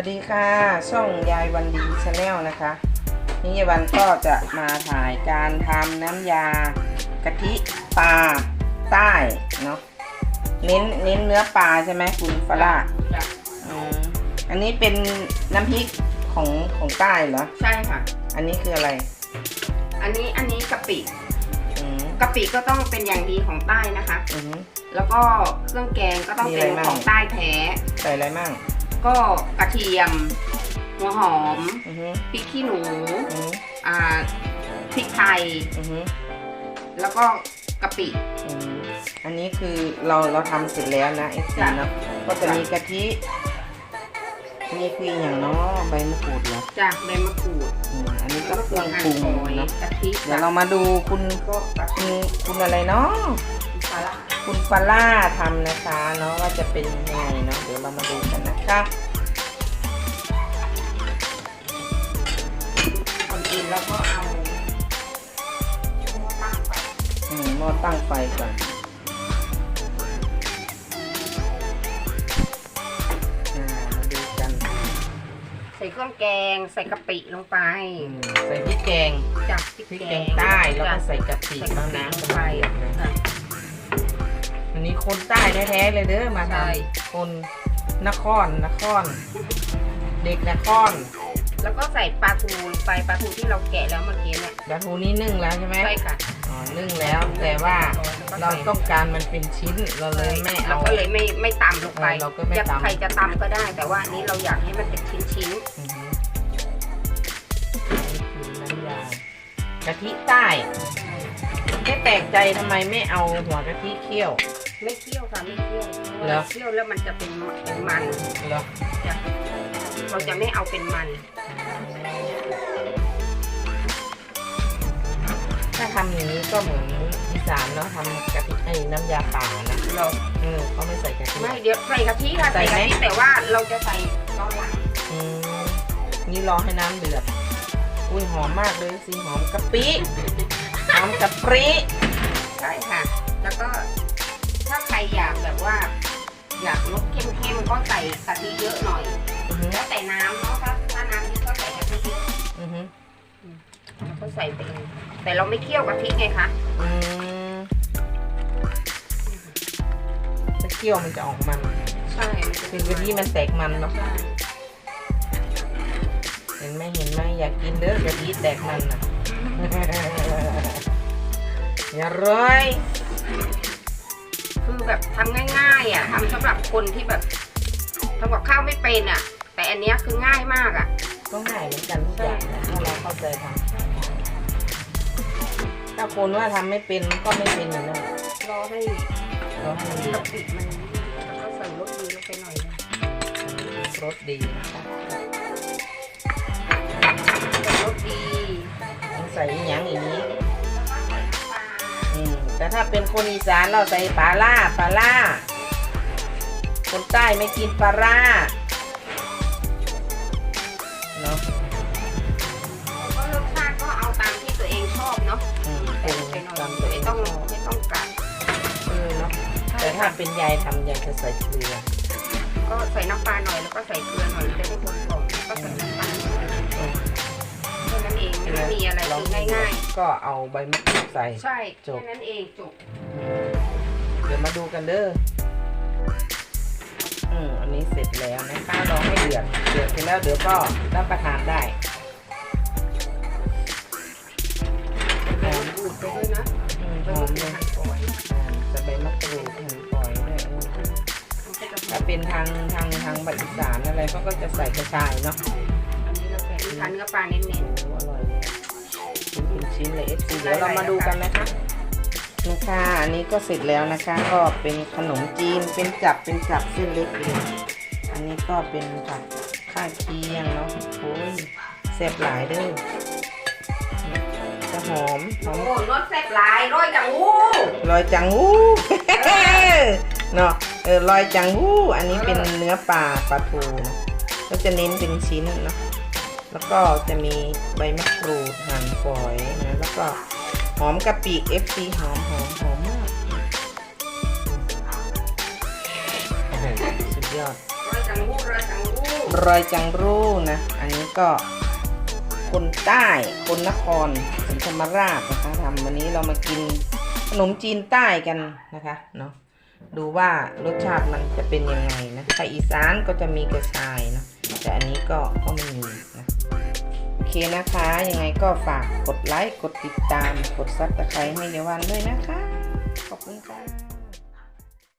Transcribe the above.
วัสดีค่ะ ช่องยายวันดีชาแนลนะคะ นี่ยายวันก็จะมาถ่ายการทำน้ำยากะทิปลาใต้เนาะเน้นเน้นเนื้อปลาใช่ไหมคุณฟาร่าจ้ะอืมอันนี้เป็นน้ำพริกของของใต้เหรอ ใช่ค่ะ อันนี้คืออะไร อันนี้อันนี้กะปิอืมกะปิก็ต้องเป็นอย่างดีของใต้นะคะอือหือแล้วก็เครื่องแกงก็ต้องมีเป็นอะไรบ้างของใต้แท้ใส่อะไรมั่ง ก็กระเทียม หัวหอมอือหือพริกขี้หนูอือหืออ่าพริกไทย อือหือแล้วก็กะปิ อืมอันนี้คือเราเราทำเสร็จแล้วนะเอฟซีจ้ะ เนาะก็จะมีกะทินี่คืออย่างเนาะใบมะกรูดเหรอจากใบมะกรูดอืมอันนี้ก็แล้วเคก็รื่องหั่นปรุงซอยเนาะกะทิเดี๋ยวเรามาดูคุณก็กะคุทิณคุณอะไรเนาะปลาร้า คุณฟาร่าทำนะคะเนาะว่าจะเป็นยังไงเนาะเดี๋ยวเรามาดูกันนะคะก่อนอื่นแล้วก็เอาตั้งไปอืมหม้อตั้งไฟก่อนอ่ามาดูกันใส่เครื่องแกงใส่กะปิลงไปอืมใส่พริกแกงจากพริกพริกแกแกงงใต้แล้วก็จ้ะใส่กะปิใส่กะมะปินาวลงไปนะค่ะ อันนี้คนใต้แท้ๆเลยเด้อมาทใช่ำคนนครนคร เด็กนครแล้วก็ใส่ปลาทูลงไปปลาทูที่เราแกะแล้วเมื่อกี้เนี่ยปลาทูนี้นึ่งแล้วใช่ไหมใช่ค่ะอ๋อนึ่งแล้ว แต่ว่าเราต้องการมันเป็นชิ้นเราเลยไม่เราเอา ก็เลยไม่ไม่ตำลงไปเออเราก็ไม่จะตำ ใครจะตำก็ได้ แต่ว่าอันนี้เราอยากให้มันเป็นชิ้นชิ้นอือฮึนี่คือน้ำยากะทิใต้ ไม่แปลกใจทำไมไม่เอาหัวกะทิเคี่ยวๆ ไม่เคี่ยวค่ะไม่เคี่ยวเพราะเหรอว่าเคี่ยวแล้วมันจะเป็นเป็นมันเหรอจ้ะเราจะไม่เอาเป็นมัน ถ้าทำอย่างนี้ก็เหมือนอีสานเนาะทำกะทิไอ้น้ำยาป่านะเราเออเขาไม่ใส่กะทิ ไม่เดี๋ยวใส่กะทิค่ะใส่ใส่ไหม กะทิแต่ว่าเราจะใส่ตอนหลังอืมนี่รอให้น้ำเดือด อุ้ยหอมมากเลยสิหอมกะปิหอมกะปริใช่ค่ะ แล้วก็ ถ้าใครอยากแบบว่า อยากรสเข้มๆก็ใส่กะทิเยอะหน่อยอือหือแล้วแต่น้ำเนาะถ้าถ้าน้ำเยอะก็ใส่กะทิเยอะอือหือแล้วก็ใส่ไปเองแต่เราไม่เคี่ยวกะทิไงคะอืมถ้าเคี่ยวมันจะออกมัน ใช่มันจะคือกะทิมันแตกมันเนาะใช่เห็นไหมเห็นไหมอยากกินเด้อกะทิแตกมันอะ อย่าร้อย คือแบบทำง่ายๆอะทำสำหรับคนที่แบบทำกับข้าวไม่เป็นอะ แต่อันเนี้ยคือง่ายมากอะ ก็ง่ายเหมือนกันทุกอย่างนะถ้าเราเข้าใจทำถ้าคนว่าทำไม่เป็นก็ไม่เป็นอยู่แล้วรอให้เราให้มันดีกะปิมันแล้วก็ใส่รสดีลงไปหน่อยนึงรสดีนะคะใส่รสดีต้องใส่อหย่าง ถ้าเป็นคนอีสานเราใส่ปลาล่าปลาล่า คนใต้ไม่กินปลาล่าเนาะก็รสชาติก็เอาตามที่ตัวเองชอบเนาะอืมแต่เป็นไปหน่อยตามไม่ต้องไม่ต้องกัดเออเนาะแต่ถ้าเป็นยายทำยายจะใส่เกลือ ก็ใส่น้ำปลาหน่อยแล้วก็ใส่เกลือ ม่ได้มีอะไรคือง่ายก็เอาใบมะกรูดใส่ๆใช่จบแค่นั้นเองจบ เดี๋ยวมาดูกันเด้ออืมอันนี้เสร็จแล้วนะคะรอให้เดือด เดือดเสร็จแล้วเดี๋ยวก็รับประทานได้ใส่มะกรูดไปด้วยนะอืมใบหอมะมกรูเลยดหั่นฝอยอ่าจะใบมะกรูดหั่นฝอยด้วยเออมันก็จะหอถ้ามเป็นทางทางทางภาคอีสานอะไรเขาก็จะใส่กระชายเนาะอันนี้เราใส่ที่ทานเนื้อปลาเน้นโชิ้นๆเลยเอฟซีเดี๋ยวเรามาดูกันนะคะนะคะอันนี้ก็เสร็จแล้วนะคะ ก็เป็นขนมจีนเป็นจับเป็นจับเส้นเล็กเลยอันนี้ก็เป็นผักข้าวเคียงเนาะโอ้ยแซ่บหลายเด้อจะหอมๆหอโอ้มโหรสแซ่บหลายร้อยจังวู้ลอยจังหู้เนาะเออลอยจังหู้อันนี้เป็นเนื้อปลาปลาทูนะก็จะเน้นเป็นชิ้นเนาะ แล้วก็จะมีใบมะกรูดหั่นฝอยนะแล้วก็หอมกะปิ FC หอมหอมหอมมากโอ้โหสุดยอดรอยจังวู้ร้อยจังวู้รอยจังรูนะ อันนี้ก็คนใต้คนนครศรีธรรมราชนะคะทำวันนี้เรามากินขนมจีนใต้กันนะคะเนาะดูว่ารสชาติมันจะเป็นยังไงนะภาคอีสานก็จะมีกระชายเนาะแต่อันนี้ก็ก็ไม่มีนะ เคนะคะ ยังไงก็ฝากกดไลค์ กดติดตาม กดซับสไครต์ให้เยาวันด้วยนะคะ ขอบคุณค่ะ